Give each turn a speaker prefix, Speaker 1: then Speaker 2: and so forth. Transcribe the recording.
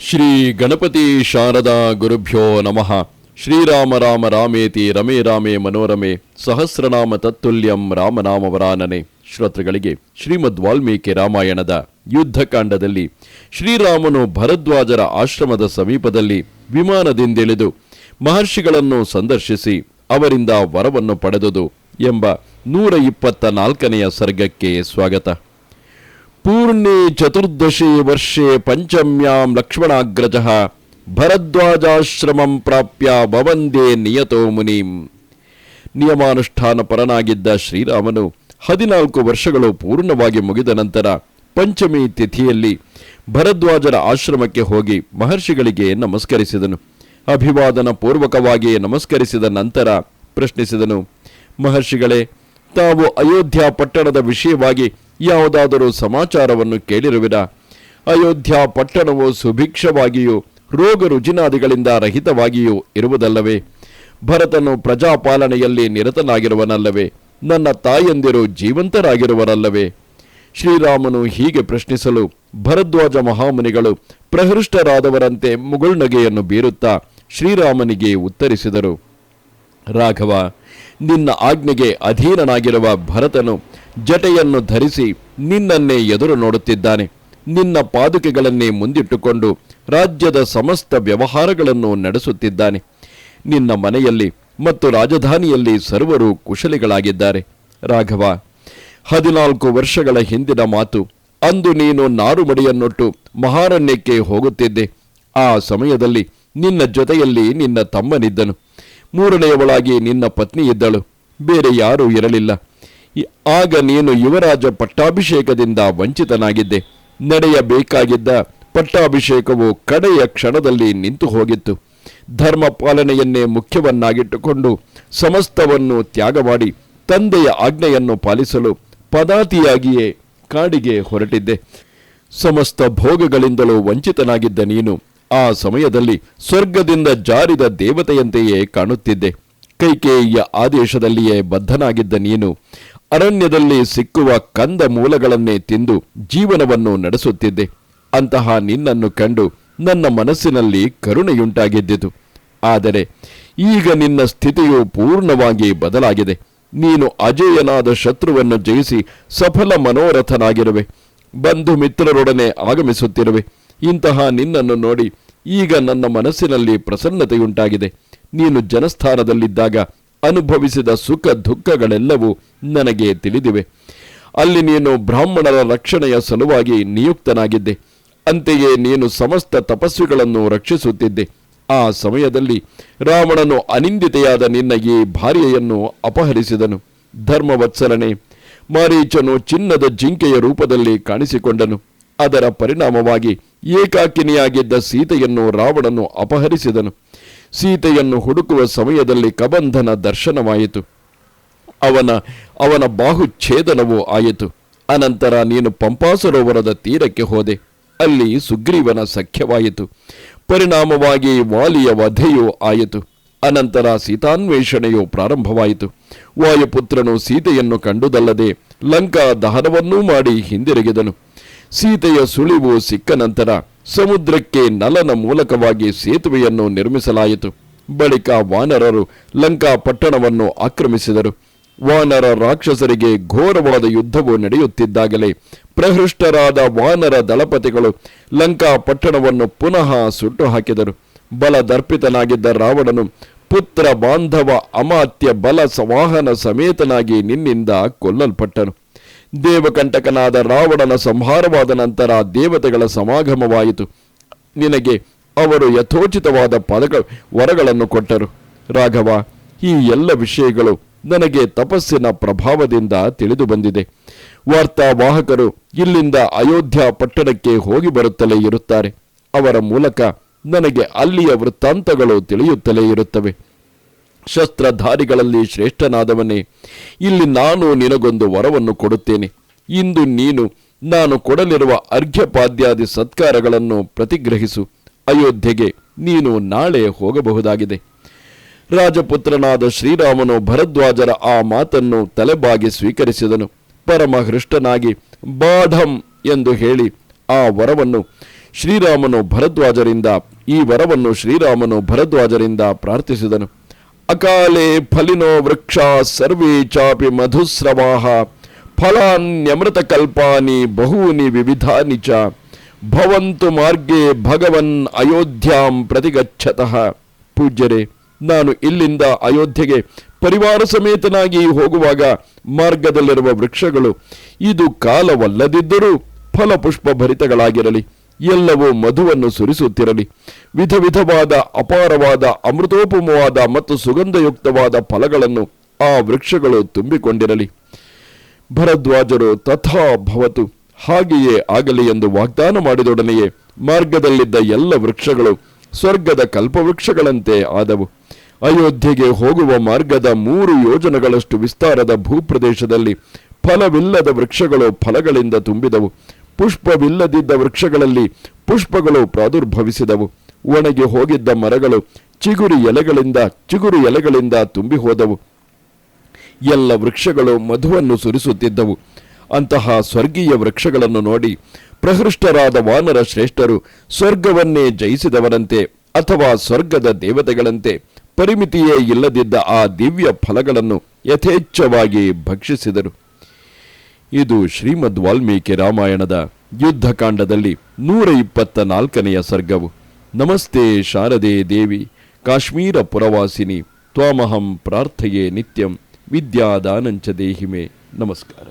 Speaker 1: ಶ್ರೀ ಗಣಪತಿ ಶಾರದಾ ಗುರುಭ್ಯೋ ನಮಃ. ಶ್ರೀರಾಮ ರಾಮ ರಾಮೇತಿ ರಮೇ ರಾಮೇ ಮನೋರಮೆ ಸಹಸ್ರನಾಮ ತತ್ತುಲ್ಯಂ ರಾಮನಾಮವರಾನನೆ. ಶ್ರೋತೃಗಳಿಗೆ ಶ್ರೀಮದ್ ವಾಲ್ಮೀಕಿ ರಾಮಾಯಣದ ಯುದ್ಧಕಾಂಡದಲ್ಲಿ ಶ್ರೀರಾಮನು ಭರದ್ವಾಜರ ಆಶ್ರಮದ ಸಮೀಪದಲ್ಲಿ ವಿಮಾನದಿಂದಿಳಿದು ಮಹರ್ಷಿಗಳನ್ನು ಸಂದರ್ಶಿಸಿ ಅವರಿಂದ ವರವನ್ನು ಪಡೆದುದು ಎಂಬ ನೂರ ಇಪ್ಪತ್ತ ನಾಲ್ಕನೆಯ ಸರ್ಗಕ್ಕೆ ಸ್ವಾಗತ. ಪೂರ್ಣೆ ಚತುರ್ದಶಿ ವರ್ಷೆ ಪಂಚಮ್ಯಾಂ ಲಕ್ಷ್ಮಣಾಗ್ರಜ ಭರದ್ವಾಜಾಶ್ರಮಂ ಪ್ರಾಪ್ಯ ಭವಂದೇ ನಿಯತೋ ಮುನಿಂ. ನಿಯಮಾನುಷ್ಠಾನ ಪರನಾಗಿದ್ದ ಶ್ರೀರಾಮನು ಹದಿನಾಲ್ಕು ವರ್ಷಗಳು ಪೂರ್ಣವಾಗಿ ಮುಗಿದ ನಂತರ ಪಂಚಮಿ ತಿಥಿಯಲ್ಲಿ ಭರದ್ವಾಜರ ಆಶ್ರಮಕ್ಕೆ ಹೋಗಿ ಮಹರ್ಷಿಗಳಿಗೆ ನಮಸ್ಕರಿಸಿದನು. ಅಭಿವಾದನ ಪೂರ್ವಕವಾಗಿ ನಮಸ್ಕರಿಸಿದ ನಂತರ ಪ್ರಶ್ನಿಸಿದನು, ಮಹರ್ಷಿಗಳೇ, ತಾವು ಅಯೋಧ್ಯ ಪಟ್ಟಣದ ವಿಷಯವಾಗಿ ಯಾವುದಾದರೂ ಸಮಾಚಾರವನ್ನು ಕೇಳಿರುವಿರಾ. ಅಯೋಧ್ಯ ಪಟ್ಟಣವು ಸುಭಿಕ್ಷವಾಗಿಯೂ, ರೋಗ ರುಜಿನಾದಿಗಳಿಂದ ರಹಿತವಾಗಿಯೂ ಇರುವುದಲ್ಲವೇ? ಭರತನು ಪ್ರಜಾಪಾಲನೆಯಲ್ಲಿ ನಿರತನಾಗಿರುವನಲ್ಲವೇ? ನನ್ನ ತಾಯಂದಿರು ಜೀವಂತರಾಗಿರುವರಲ್ಲವೇ? ಶ್ರೀರಾಮನು ಹೀಗೆ ಪ್ರಶ್ನಿಸಲು, ಭರದ್ವಾಜ ಮಹಾಮುನಿಗಳು ಪ್ರಹೃಷ್ಟರಾದವರಂತೆ ಮುಗುಳ್ನಗೆಯನ್ನು ಬೀರುತ್ತಾ ಶ್ರೀರಾಮನಿಗೆ ಉತ್ತರಿಸಿದರು. ರಾಘವ, ನಿನ್ನ ಆಜ್ಞೆಗೆ ಅಧೀನನಾಗಿರುವ ಭರತನು ಜಟೆಯನ್ನು ಧರಿಸಿ ನಿನ್ನನ್ನೇ ಎದುರು ನೋಡುತ್ತಿದ್ದಾನೆ. ನಿನ್ನ ಪಾದುಕೆಗಳನ್ನೇ ಮುಂದಿಟ್ಟುಕೊಂಡು ರಾಜ್ಯದ ಸಮಸ್ತ ವ್ಯವಹಾರಗಳನ್ನು ನಡೆಸುತ್ತಿದ್ದಾನೆ. ನಿನ್ನ ಮನೆಯಲ್ಲಿ ಮತ್ತು ರಾಜಧಾನಿಯಲ್ಲಿ ಸರ್ವರು ಕುಶಲಿಗಳಾಗಿದ್ದಾರೆ. ರಾಘವ, ಹದಿನಾಲ್ಕು ವರ್ಷಗಳ ಹಿಂದಿನ ಮಾತು. ಅಂದು ನೀನು ನಾರುಮಡಿಯನ್ನೊಟ್ಟು ಮಹಾರಣ್ಯಕ್ಕೆ ಹೋಗುತ್ತಿದ್ದೆ. ಆ ಸಮಯದಲ್ಲಿ ನಿನ್ನ ಜೊತೆಯಲ್ಲಿ ನಿನ್ನ ತಮ್ಮನಿದ್ದನು. ಮೂರನೆಯವಳಾಗಿ ನಿನ್ನ ಪತ್ನಿ ಇದ್ದಳು ಬೇರೆ ಯಾರೂ ಇರಲಿಲ್ಲ. ಆಗ ನೀನು ಯುವರಾಜ ಪಟ್ಟಾಭಿಷೇಕದಿಂದ ವಂಚಿತನಾಗಿದ್ದೆ. ನಡೆಯಬೇಕಾಗಿದ್ದ ಪಟ್ಟಾಭಿಷೇಕವು ಕಡೆಯ ಕ್ಷಣದಲ್ಲಿ ನಿಂತು ಹೋಗಿತ್ತು. ಧರ್ಮ ಪಾಲನೆಯನ್ನೇ ಮುಖ್ಯವನ್ನಾಗಿಟ್ಟುಕೊಂಡು ಸಮಸ್ತವನ್ನು ತ್ಯಾಗ ಮಾಡಿ ತಂದೆಯ ಆಜ್ಞೆಯನ್ನು ಪಾಲಿಸಲು ಪದಾತಿಯಾಗಿಯೇ ಕಾಡಿಗೆ ಹೊರಟಿದ್ದೆ. ಸಮಸ್ತ ಭೋಗಗಳಿಂದಲೂ ವಂಚಿತನಾಗಿದ್ದ ನೀನು ಆ ಸಮಯದಲ್ಲಿ ಸ್ವರ್ಗದಿಂದ ಜಾರಿದ ದೇವತೆಯಂತೆಯೇ ಕಾಣುತ್ತಿದ್ದೆ. ಕೈಕೇಯಿಯ ಆದೇಶದಲ್ಲಿಯೇ ಬದ್ಧನಾಗಿದ್ದ ನೀನು ಅರಣ್ಯದಲ್ಲಿ ಸಿಕ್ಕುವ ಕಂದ ಮೂಲಗಳನ್ನೇ ತಿಂದು ಜೀವನವನ್ನು ನಡೆಸುತ್ತಿದ್ದೆ. ಅಂತಹ ನಿನ್ನನ್ನು ಕಂಡು ನನ್ನ ಮನಸ್ಸಿನಲ್ಲಿ ಕರುಣೆಯುಂಟಾಗಿದ್ದಿತು. ಆದರೆ ಈಗ ನಿನ್ನ ಸ್ಥಿತಿಯು ಪೂರ್ಣವಾಗಿ ಬದಲಾಗಿದೆ. ನೀನು ಅಜೇಯನಾದ ಶತ್ರುವನ್ನು ಜಯಿಸಿ ಸಫಲ ಮನೋರಥನಾಗಿರುವೆ. ಬಂಧು ಮಿತ್ರರೊಡನೆ ಆಗಮಿಸುತ್ತಿರುವೆ. ಇಂತಹ ನಿನ್ನನ್ನು ನೋಡಿ ಈಗ ನನ್ನ ಮನಸ್ಸಿನಲ್ಲಿ ಪ್ರಸನ್ನತೆಯುಂಟಾಗಿದೆ. ನೀನು ಜನಸ್ಥಾನದಲ್ಲಿದ್ದಾಗ ಅನುಭವಿಸಿದ ಸುಖ ದುಃಖಗಳೆಲ್ಲವೂ ನನಗೆ ತಿಳಿದಿವೆ. ಅಲ್ಲಿ ನೀನು ಬ್ರಾಹ್ಮಣರ ರಕ್ಷಣೆಯ ಸಲುವಾಗಿ ನಿಯುಕ್ತನಾಗಿದ್ದೆ. ಅಂತೆಯೇ ನೀನು ಸಮಸ್ತ ತಪಸ್ವಿಗಳನ್ನು ರಕ್ಷಿಸುತ್ತಿದ್ದೆ. ಆ ಸಮಯದಲ್ಲಿ ರಾವಣನು ಅನಿಂದಿತೆಯಾದ ನಿನ್ನ ಈ ಭಾರ್ಯೆಯನ್ನು ಅಪಹರಿಸಿದನು. ಧರ್ಮವತ್ಸಲನೆ ಮಾರೀಚನು ಚಿನ್ನದ ಜಿಂಕೆಯ ರೂಪದಲ್ಲಿ ಕಾಣಿಸಿಕೊಂಡನು. ಅದರ ಪರಿಣಾಮವಾಗಿ ಏಕಾಕಿನಿಯಾಗಿದ್ದ ಸೀತೆಯನ್ನು ರಾವಣನು ಅಪಹರಿಸಿದನು. ಸೀತೆಯನ್ನು ಹುಡುಕುವ ಸಮಯದಲ್ಲಿ ಕಬಂಧನ ದರ್ಶನವಾಯಿತು. ಅವನ ಅವನ ಬಾಹುಚ್ಛೇದನವೂ ಆಯಿತು. ಅನಂತರ ನೀನು ಪಂಪಾಸರೋವರದ ತೀರಕ್ಕೆ ಹೋದೆ. ಅಲ್ಲಿ ಸುಗ್ರೀವನ ಸಖ್ಯವಾಯಿತು. ಪರಿಣಾಮವಾಗಿ ವಾಲಿಯ ವಧೆಯೂ ಆಯಿತು. ಅನಂತರ ಸೀತಾನ್ವೇಷಣೆಯು ಪ್ರಾರಂಭವಾಯಿತು. ವಾಯುಪುತ್ರನು ಸೀತೆಯನ್ನು ಕಂಡುದಲ್ಲದೆ ಲಂಕಾ ದಹನವನ್ನೂ ಮಾಡಿ ಹಿಂದಿರುಗಿದನು. ಸೀತೆಯ ಸುಳಿವು ಸಿಕ್ಕ ನಂತರ ಸಮುದ್ರಕ್ಕೆ ನಲನ ಮೂಲಕವಾಗಿ ಸೇತುವೆಯನ್ನು ನಿರ್ಮಿಸಲಾಯಿತು. ಬಳಿಕ ವಾನರರು ಲಂಕಾ ಪಟ್ಟಣವನ್ನು ಆಕ್ರಮಿಸಿದರು. ವಾನರ ರಾಕ್ಷಸರಿಗೆ ಘೋರವಾದ ಯುದ್ಧವು ನಡೆಯುತ್ತಿದ್ದಾಗಲೇ ಪ್ರಹೃಷ್ಟರಾದ ವಾನರ ದಳಪತಿಗಳು ಲಂಕಾ ಪಟ್ಟಣವನ್ನು ಪುನಃ ಸುಟ್ಟು ಹಾಕಿದರು ಬಲ ದರ್ಪಿತನಾಗಿದ್ದ ರಾವಣನು ಪುತ್ರ ಬಾಂಧವ ಅಮಾತ್ಯ ಬಲ ಸವಾಹನ ಸಮೇತನಾಗಿ ನಿನ್ನಿಂದ ಕೊಲ್ಲಲ್ಪಟ್ಟನು. ದೇವಕಂಟಕನಾದ ರಾವಣನ ಸಂಹಾರವಾದ ನಂತರ ದೇವತೆಗಳ ಸಮಾಗಮವಾಯಿತು. ನಿನಗೆ ಅವರು ಯಥೋಚಿತವಾದ ಪದಕ ವರಗಳನ್ನು ಕೊಟ್ಟರು. ರಾಘವ, ಈ ಎಲ್ಲ ವಿಷಯಗಳು ನನಗೆ ತಪಸ್ಸಿನ ಪ್ರಭಾವದಿಂದ ತಿಳಿದು ಬಂದಿದೆ. ವಾರ್ತಾವಾಹಕರು ಇಲ್ಲಿಂದ ಅಯೋಧ್ಯ ಪಟ್ಟಣಕ್ಕೆ ಹೋಗಿ ಬರುತ್ತಲೇ ಇರುತ್ತಾರೆ. ಅವರ ಮೂಲಕ ನನಗೆ ಅಲ್ಲಿಯ ವೃತ್ತಾಂತಗಳು ತಿಳಿಯುತ್ತಲೇ ಇರುತ್ತವೆ. ಶಸ್ತ್ರಧಾರಿಗಳಲ್ಲಿ ಶ್ರೇಷ್ಠನಾದವನೇ, ಇಲ್ಲಿ ನಾನು ನಿನಗೊಂದು ವರವನ್ನು ಕೊಡುತ್ತೇನೆ. ಇಂದು ನೀನು ನಾನು ಕೊಡಲಿರುವ ಅರ್ಘ್ಯಪಾದ್ಯಾದಿ ಸತ್ಕಾರಗಳನ್ನು ಪ್ರತಿಗ್ರಹಿಸು. ಅಯೋಧ್ಯೆಗೆ ನೀನು ನಾಳೆ ಹೋಗಬಹುದಾಗಿದೆ. ರಾಜಪುತ್ರನಾದ ಶ್ರೀರಾಮನು ಭರದ್ವಾಜರ ಆ ಮಾತನ್ನು ತಲೆಬಾಗಿ ಸ್ವೀಕರಿಸಿದನು. ಪರಮಹೃಷ್ಟನಾಗಿ, ಬಾಢಂ ಎಂದು ಹೇಳಿ ಆ ವರವನ್ನು ಶ್ರೀರಾಮನು ಭರದ್ವಾಜರಿಂದ, ಈ ವರವನ್ನು ಶ್ರೀರಾಮನು ಭರದ್ವಾಜರಿಂದ ಪ್ರಾರ್ಥಿಸಿದನು. ಅಕಾಲೆ ಫಲಿನೋ ವೃಕ್ಷ ಸರ್ವೇ ಚಾಪಿ ಮಧುಸ್ರವಾಹ. ಫಲಾನ್ಯಮೃತ ಕಲ್ಪಾನಿ ಬಹೂನಿ ವಿವಿಧಾನಿ ಚ. ಭವಂತು ಮಾರ್ಗೇ ಭಗವನ್ ಅಯೋಧ್ಯಾಂ ಪ್ರತಿಗಚ್ಚತಃ ಪೂಜ್ಯರೇ, ನಾನು ಇಲ್ಲಿಂದ ಅಯೋಧ್ಯೆಗೆ ಪರಿವಾರ ಸಮೇತನಾಗಿ ಹೋಗುವಾಗ ಮಾರ್ಗದಲ್ಲಿರುವ ವೃಕ್ಷಗಳು, ಇದು ಕಾಲವಲ್ಲದಿದ್ದರೂ ಫಲಪುಷ್ಪ ಭರಿತಗಳಾಗಿರಲಿ. ಎಲ್ಲವೂ ಮಧುವನ್ನು ಸುರಿಸುತ್ತಿರಲಿ. ವಿಧ ವಿಧವಾದ, ಅಪಾರವಾದ, ಅಮೃತೋಪಮವಾದ ಮತ್ತು ಸುಗಂಧಯುಕ್ತವಾದ ಫಲಗಳನ್ನು ಆ ವೃಕ್ಷಗಳು ತುಂಬಿಕೊಂಡಿರಲಿ. ಭರದ್ವಾಜರು ತಥಾ ಭವತು. ಹಾಗೆಯೇ ಆಗಲಿ ಎಂದು ವಾಗ್ದಾನ ಮಾಡಿದೊಡನೆಯೇ ಮಾರ್ಗದಲ್ಲಿದ್ದ ಎಲ್ಲ ವೃಕ್ಷಗಳು ಸ್ವರ್ಗದ ಕಲ್ಪವೃಕ್ಷಗಳಂತೆ ಆದವು. ಅಯೋಧ್ಯೆಗೆ ಹೋಗುವ ಮಾರ್ಗದ ಮೂರು ಯೋಜನೆಗಳಷ್ಟು ವಿಸ್ತಾರದ ಭೂಪ್ರದೇಶದಲ್ಲಿ ಫಲವಿಲ್ಲದ ವೃಕ್ಷಗಳು ಫಲಗಳಿಂದ ತುಂಬಿದವು. ಪುಷ್ಪವಿಲ್ಲದಿದ್ದ ವೃಕ್ಷಗಳಲ್ಲಿ ಪುಷ್ಪಗಳು ಪ್ರಾದುರ್ಭವಿಸಿದವು. ಒಣಗಿ ಹೋಗಿದ್ದ ಮರಗಳು ಚಿಗುರು ಎಲೆಗಳಿಂದ ಚಿಗುರು ಎಲೆಗಳಿಂದ ತುಂಬಿ ಹೋದವು ಎಲ್ಲ ವೃಕ್ಷಗಳು ಮಧುವನ್ನು ಸುರಿಸುತ್ತಿದ್ದವು. ಅಂತಹ ಸ್ವರ್ಗೀಯ ವೃಕ್ಷಗಳನ್ನು ನೋಡಿ ಪ್ರಹೃಷ್ಟರಾದ ವಾನರ ಶ್ರೇಷ್ಠರು ಸ್ವರ್ಗವನ್ನೇ ಜಯಿಸಿದವರಂತೆ ಅಥವಾ ಸ್ವರ್ಗದ ದೇವತೆಗಳಂತೆ ಪರಿಮಿತಿಯೇ ಇಲ್ಲದಿದ್ದ ಆ ದಿವ್ಯ ಫಲಗಳನ್ನು ಯಥೇಚ್ಛವಾಗಿ ಭಕ್ಷಿಸಿದರು. ಇದು ಶ್ರೀಮದ್ ವಾಲ್ಮೀಕಿ ರಾಮಾಯಣದ ಯುದ್ಧಕಾಂಡದಲ್ಲಿ ನೂರ ಇಪ್ಪತ್ತ ನಾಲ್ಕನೆಯ ಸರ್ಗವು. ನಮಸ್ತೆ ಶಾರದೆ ದೇವಿ, ಕಾಶ್ಮೀರ ಪುರವಾಸಿನಿ, ತ್ವಾಮಹಂ ಪ್ರಾರ್ಥಯೇ ನಿತ್ಯಂ, ವಿದ್ಯಾದಾನಂಚ ದೇಹಿಮೆ. ನಮಸ್ಕಾರ.